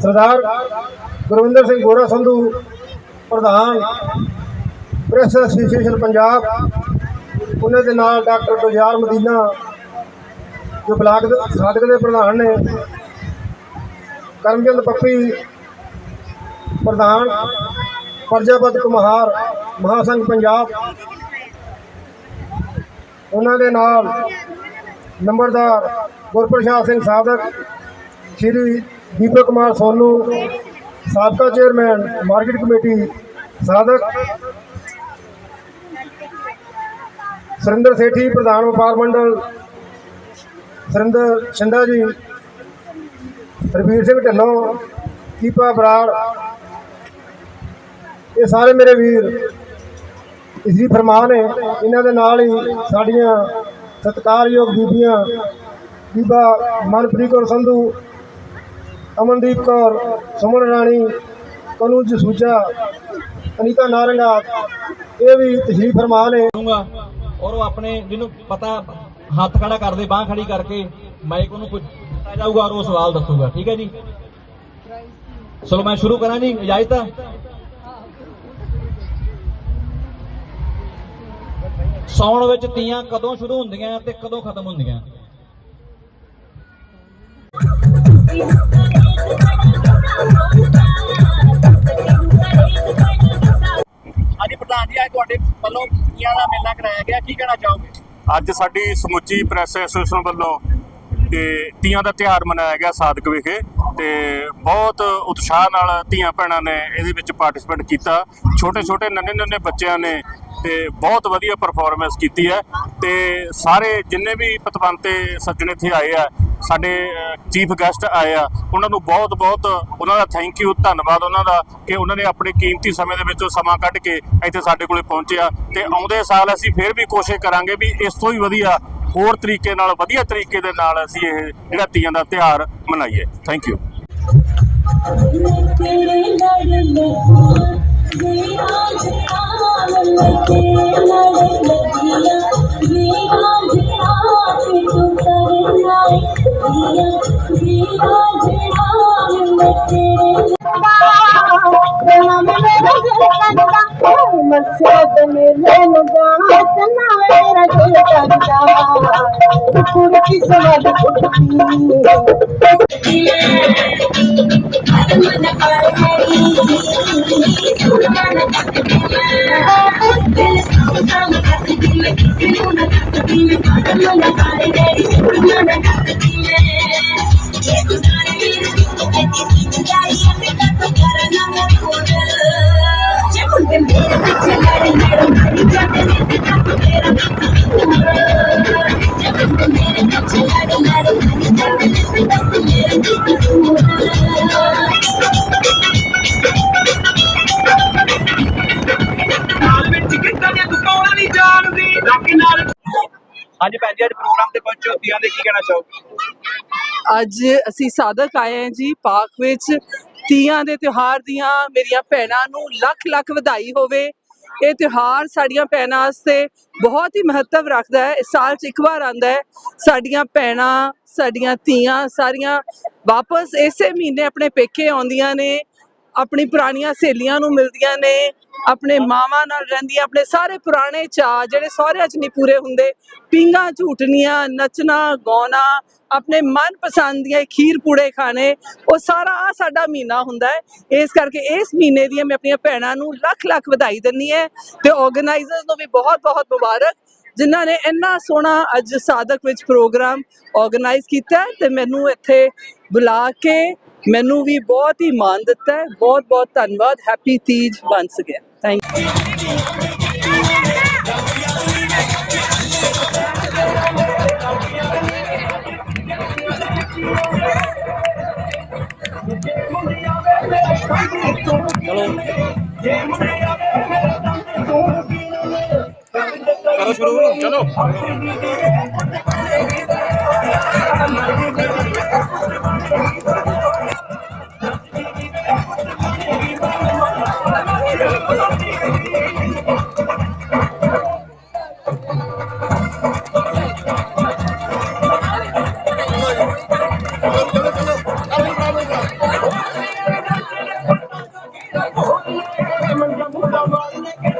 ਸਰਦਾਰ ਗੁਰਵਿੰਦਰ ਸਿੰਘ ਗੋਰਾ ਸੰਧੂ, ਪ੍ਰਧਾਨ, press association Punjab, ਉਹਨਾਂ ਦੇ ਨਾਲ ਡਾਕਟਰ ਗੁਲਜ਼ਾਰ ਮਦੀਨਾ, ਜੋ ਬਲਾਕ ਦੇ ਸਾਧਕ ਦੇ ਪ੍ਰਧਾਨ ਨੇ ਕਰਮਚੰਦ ਪੱਪੀ, ਪ੍ਰਧਾਨ, ਪ੍ਰਜਾਪਤ ਕੁਮਾਰ ਮਹਾਸੰਘ ਪੰਜਾਬ। ਉਹਨਾਂ ਦੇ ਨਾਲ ਨੰਬਰਦਾਰ ਗੁਰਪ੍ਰਸਾਦ ਸਿੰਘ ਸਾਧਕ ਸ਼੍ਰੀ ਦੀਪਕ ਕੁਮਾਰ ਸੋਨੂ, ਸਾਬਕਾ ਚੇਅਰਮੈਨ, ਮਾਰਕੀਟ ਕਮੇਟੀ, ਸਾਧਕ। ਸੁਰਿੰਦਰ ਸੇਠੀ, ਪ੍ਰਧਾਨ ਵਪਾਰ ਮੰਡਲ। ਸੁਰਿੰਦਰ ਛਿੰਦਾ ਜੀ। ਰਵੀਰ ਸਿੰਘ ਢਿੱਲੋਂ ਦੀਪਾ ਬਰਾੜ। ਇਹ ਸਾਰੇ ਮੇਰੇ ਵੀਰ। ਇਸ ਦੀ ਫਰਮਾਨ ਹੈ, ਇਹਨਾਂ ਦੇ ਨਾਲ ਹੀ ਸਾਡੀਆਂ ਸਤਿਕਾਰਯੋਗ ਬੀਬੀਆਂ ਬੀਬਾ ਮਨਪ੍ਰੀਤ ਕੌਰ ਸੰਧੂ ਅਮਨਦੀਪ ਕੌਰ, ਸੁਮਨ ਰਾਣੀ ਕਨੂ ਜਸੂਜਾ ਅਨੀਤਾ ਨਾਰੰਗਾ, ਇਹ ਵੀ ਤਸ਼ਰੀਫ ਫਰਮਾਨ ਹੈ ਔਰ ਉਹ ਆਪਣੇ ਜਿਹਨੂੰ ਪਤਾ ਹੱਥ ਖੜਾ ਕਰਦੇ, ਬਾਹ ਖੜੀ ਕਰਕੇ ਮਾਈਕ ਉਹਨੂੰ ਪੁੱਛ ਦਿੱਤਾ ਜਾਊਗਾ ਔਰ ਉਹ ਸਵਾਲ ਦੱਸੂਗਾ, ਠੀਕ ਹੈ ਜੀ? ਚਲੋ ਮੈਂ ਸ਼ੁਰੂ ਕਰਾਂ ਜੀ, ਇਜਾਜ਼ਤ ਹੈ ਸੌਣ ਵਿੱਚ ਤੀਆਂ ਕਦੋਂ ਸ਼ੁਰੂ ਹੁੰਦੀਆਂ ਤੇ ਕਦੋਂ ਖਤਮ ਹੁੰਦੀਆਂ? ਤੁਹਾਡੇ ਵੱਲੋਂ ਤੀਆਂ ਦਾ ਮੇਲਾ ਕਰਾਇਆ ਗਿਆ, ਕੀ ਕਹਿਣਾ ਚਾਹੋਗੇ? ਅੱਜ ਸਾਡੀ ਸਮੁੱਚੀ ਪ੍ਰੈਸ ਐਸੋਸੀਏਸ਼ਨ ਵੱਲੋਂ ਤੇ ਤੀਆਂ ਦਾ ਤਿਉਹਾਰ ਮਨਾਇਆ ਗਿਆ ਸਾਦਕ ਵਿਖੇ ਤੇ ਬਹੁਤ ਉਤਸ਼ਾਹ ਨਾਲ ਧੀਆਂ ਭੈਣਾਂ ਨੇ ਇਹਦੇ ਵਿੱਚ ਪਾਰਟਿਸਿਪੇਟ ਕੀਤਾ। ਛੋਟੇ ਛੋਟੇ ਨੰਨੇ ਨੰਨੇ ਬੱਚਿਆਂ ਨੇ ਤੇ ਬਹੁਤ ਵਧੀਆ ਪਰਫਾਰਮੈਂਸ ਕੀਤੀ ਹੈ ਤੇ ਸਾਰੇ ਜਿੰਨੇ ਵੀ ਪਤਵੰਤੇ ਸੱਜਣ ਇੱਥੇ ਆਏ ਆ ਸਾਡੇ ਚੀਫ ਗੈਸਟ ਆਏ ਆ, ਉਹਨਾਂ ਨੂੰ ਬਹੁਤ ਬਹੁਤ ਉਹਨਾਂ ਦਾ ਥੈਂਕ ਯੂ ਧੰਨਵਾਦ ਉਹਨਾਂ ਦਾ ਕਿ ਉਹਨਾਂ ਨੇ ਆਪਣੇ ਕੀਮਤੀ ਸਮੇਂ ਦੇ ਵਿੱਚੋਂ ਸਮਾਂ ਕੱਢ ਕੇ ਇੱਥੇ ਸਾਡੇ ਕੋਲੇ ਪਹੁੰਚਿਆ ਤੇ ਆਉਂਦੇ ਸਾਲ ਅਸੀਂ ਫਿਰ ਵੀ ਕੋਸ਼ਿਸ਼ ਕਰਾਂਗੇ ਵੀ ਇਸ ਤੋਂ ਹੀ ਵਧੀਆ ਹੋਰ ਤਰੀਕੇ ਨਾਲ, ਵਧੀਆ ਤਰੀਕੇ ਦੇ ਨਾਲ ਅਸੀਂ ਇਹ ਜਿਹੜਾ ਤੀਆਂ ਦਾ ਤਿਉਹਾਰ ਮਨਾਈਏ। ਥੈਂਕ ਯੂ तेरे मकसद में लोन गातना मेरा दिल करता कुकुर की समझ कुटी मन पर हरी सुमन तक दिल सुमन तक दिल सुमन तक दिल मन पर हरी सुमन तक दिल ਅੱਜ ਭੈਣ ਜੀ ਅੱਜ ਪ੍ਰੋਗਰਾਮ ਤੇ ਪਹੁੰਚੋ ਤੀਆਂ ਦੇ ਕੀ ਕਹਿਣਾ ਚਾਹੋਗੇ? ਅੱਜ ਅਸੀਂ ਸਾਧਕ ਆਏ ਹਾਂ ਜੀ ਪਾਕ ਵਿੱਚ। ਤੀਆਂ ਦੇ ਤਿਉਹਾਰ ਦੀਆਂ ਮੇਰੀਆਂ ਭੈਣਾਂ ਨੂੰ ਲੱਖ ਲੱਖ ਵਧਾਈ ਹੋਵੇ। ਇਹ ਤਿਉਹਾਰ ਸਾਡੀਆਂ ਭੈਣਾਂ ਵਾਸਤੇ ਬਹੁਤ ਹੀ ਮਹੱਤਵ ਰੱਖਦਾ ਹੈ। ਇਸ ਸਾਲ 'ਚ ਇੱਕ ਵਾਰ ਆਉਂਦਾ ਹੈ। ਸਾਡੀਆਂ ਭੈਣਾਂ, ਸਾਡੀਆਂ ਧੀਆਂ ਸਾਰੀਆਂ ਵਾਪਸ ਇਸੇ ਮਹੀਨੇ ਆਪਣੇ ਪੇਕੇ ਆਉਂਦੀਆਂ ਨੇ। ਆਪਣੀ ਪੁਰਾਣੀਆਂ ਸਹੇਲੀਆਂ ਨੂੰ ਮਿਲਦੀਆਂ ਨੇ। ਆਪਣੇ ਮਾਵਾਂ ਨਾਲ ਰਹਿੰਦੀਆਂ ਆਪਣੇ ਸਾਰੇ ਪੁਰਾਣੇ ਚਾਅ ਜਿਹੜੇ ਸਹੁਰਿਆਂ 'ਚ ਨਹੀਂ ਪੂਰੇ ਹੁੰਦੇ। ਪੀਂਘਾਂ, ਝੂਟਣੀਆਂ, ਨੱਚਣਾ, ਗਾਉਣਾ, ਆਪਣੇ ਮਨਪਸੰਦ ਦੀਆਂ ਖੀਰ ਪੂੜੇ ਖਾਣੇ, ਉਹ ਸਾਰਾ ਆ ਸਾਡਾ ਮਹੀਨਾ ਹੁੰਦਾ ਹੈ। ਇਸ ਕਰਕੇ ਇਸ ਮਹੀਨੇ ਦੀਆਂ ਮੈਂ ਆਪਣੀਆਂ ਭੈਣਾਂ ਨੂੰ ਲੱਖ ਲੱਖ ਵਧਾਈ ਦਿੰਨੀ ਹੈ ਤੇ ਆਰਗੇਨਾਈਜ਼ਰਸ ਨੂੰ ਵੀ ਬਹੁਤ ਬਹੁਤ ਮੁਬਾਰਕ, ਜਿਨ੍ਹਾਂ ਨੇ ਇੰਨਾ ਸੋਹਣਾ ਅੱਜ ਸਾਧਕ ਵਿੱਚ ਪ੍ਰੋਗਰਾਮ ਆਰਗੇਨਾਈਜ਼ ਕੀਤਾ ਹੈ ਤੇ ਮੈਨੂੰ ਇੱਥੇ ਬੁਲਾ ਕੇ ਮੈਨੂੰ ਵੀ ਬਹੁਤ ਹੀ ਮਾਣ ਦਿੱਤਾ ਹੈ। ਬਹੁਤ ਬਹੁਤ ਧੰਨਵਾਦ। ਹੈਪੀ ਤੀਜ ਬਣ ਸਕਿਆ। ਥੈਂਕ ਯੂ ਕਰੋ ਸ਼ੁਰੂ ਚਲੋ Baba,